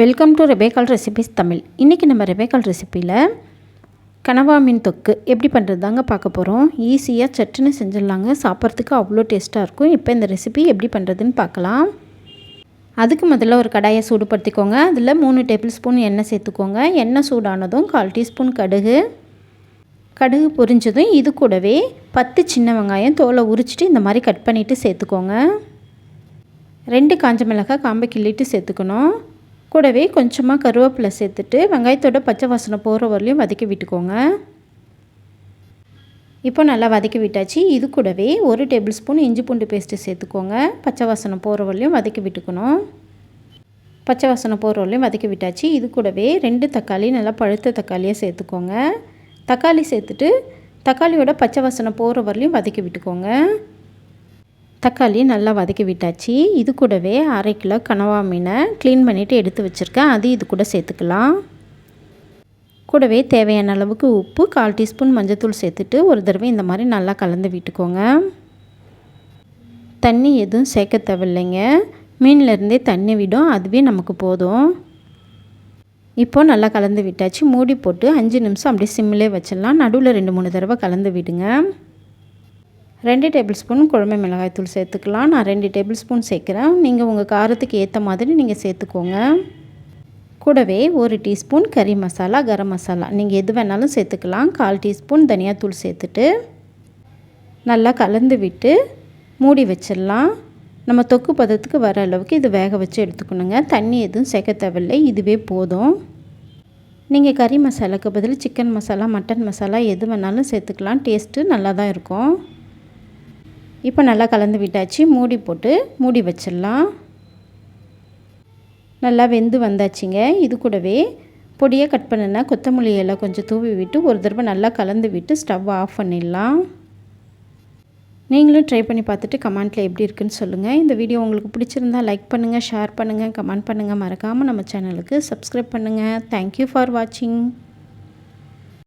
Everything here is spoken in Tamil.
Welcome to Rebecca's recipes Tamil இன்றைக்கி நம்ம ரெபேக்கால் ரெசிப்பியில் கனவா மீன் தொக்கு எப்படி பண்ணுறது தாங்க பார்க்க போகிறோம் ஈஸியாக சட்டுன்னு செஞ்சிடலாங்க. சாப்பிட்றதுக்கு அவ்வளோ டேஸ்ட்டாக இருக்கும். இப்போ இந்த ரெசிபி எப்படி பண்ணுறதுன்னு பார்க்கலாம். அதுக்கு முதல்ல ஒரு கடாயை சூடுபடுத்திக்கோங்க. அதில் மூணு டேபிள் ஸ்பூன் எண்ணெய் சேர்த்துக்கோங்க. எண்ணெய் சூடானதும் கால் டீஸ்பூன் கடுகு. கடுகு பொரிஞ்சதும் இது கூடவே பத்து சின்ன வெங்காயம் தோலை உரிச்சிட்டு இந்த மாதிரி கட் பண்ணிவிட்டு சேர்த்துக்கோங்க. ரெண்டு காஞ்ச மிளகாய் காம்பை கிள்ளிட்டு சேர்த்துக்கணும். கூடவே கொஞ்சமாக கருவேப்பிலை சேர்த்துட்டு வெங்காயத்தோட பச்சை வாசனை போகிற வரலையும் வதக்கி விட்டுக்கோங்க. இப்போ நல்லா வதக்கி விட்டாச்சு. இது கூடவே ஒரு டேபிள் ஸ்பூன் இஞ்சி பூண்டு பேஸ்ட்டு சேர்த்துக்கோங்க. பச்சை வாசனை போகிற வரலையும் வதக்கி விட்டுக்கணும். பச்சை வாசனை போகிற வரலையும் வதக்கி விட்டாச்சு. இது கூடவே ரெண்டு தக்காளி நல்லா பழுத்த தக்காளியாக சேர்த்துக்கோங்க. தக்காளி சேர்த்துட்டு தக்காளியோட பச்சை வாசனை போகிற வரலையும் வதக்கி விட்டுக்கோங்க. தக்காளி நல்லா வதக்கி விட்டாச்சு. இது கூடவே அரை கிலோ கனவா மீனை க்ளீன் பண்ணிவிட்டு எடுத்து வச்சுருக்கேன். அது இது கூட சேர்த்துக்கலாம். கூடவே தேவையான அளவுக்கு உப்பு கால் டீஸ்பூன் மஞ்சத்தூள் சேர்த்துட்டு ஒரு தடவை இந்த மாதிரி நல்லா கலந்து விட்டுக்கோங்க. தண்ணி எதுவும் சேர்க்க தேவையில்லைங்க. மீன்லேருந்தே தண்ணி விடும். அதுவே நமக்கு போதும். இப்போது நல்லா கலந்து விட்டாச்சு. மூடி போட்டு அஞ்சு நிமிஷம் அப்படியே சிம்மிலே வச்சிடலாம். நடுவில் ரெண்டு மூணு தடவை கலந்து விடுங்க. ரெண்டு டேபிள் ஸ்பூன் குழம்பு மிளகாய்த்தூள் சேர்த்துக்கலாம். நான் ரெண்டு டேபிள் ஸ்பூன் சேர்க்குறேன். நீங்கள் உங்கள் காரத்துக்கு ஏற்ற மாதிரி நீங்கள் சேர்த்துக்கோங்க. கூடவே ஒரு டீஸ்பூன் கறி மசாலா கரம் மசாலா. நீங்கள் எது வேணாலும் சேர்த்துக்கலாம். கால் டீஸ்பூன் தனியாத்தூள் சேர்த்துட்டு நல்லா கலந்து விட்டு மூடி வச்சிடலாம். நம்ம தொக்கு பதத்துக்கு வர அளவுக்கு இது வேக வச்சு எடுத்துக்கணுங்க. தண்ணி எதுவும் சேர்க்க தேவையில்லை. இதுவே போதும். நீங்கள் கறி மசாலாவுக்கு பதில் சிக்கன் மசாலா மட்டன் மசாலா எது வேணாலும் சேர்த்துக்கலாம். டேஸ்ட்டு நல்லா தான் இருக்கும். இப்போ நல்லா கலந்து விட்டாச்சு. மூடி போட்டு மூடி வச்சிடலாம். நல்லா வெந்து வந்தாச்சுங்க. இது கூடவே பொடியாக கட் பண்ணினா கொத்தமல்லி எல்லாம் கொஞ்சம் தூவி விட்டு ஒரு தடவை நல்லா கலந்து விட்டு ஸ்டவ் ஆஃப் பண்ணிடலாம். நீங்களும் ட்ரை பண்ணி பார்த்துட்டு கமெண்ட்டில் எப்படி இருக்குன்னு சொல்லுங்கள் இந்த வீடியோ உங்களுக்கு பிடிச்சிருந்தா லைக் பண்ணுங்கள் ஷேர் பண்ணுங்கள் கமெண்ட் பண்ணுங்கள் மறக்காமல் நம்ம சேனலுக்கு சப்ஸ்கிரைப் பண்ணுங்கள் தேங்க்யூ ஃபார் வாட்சிங்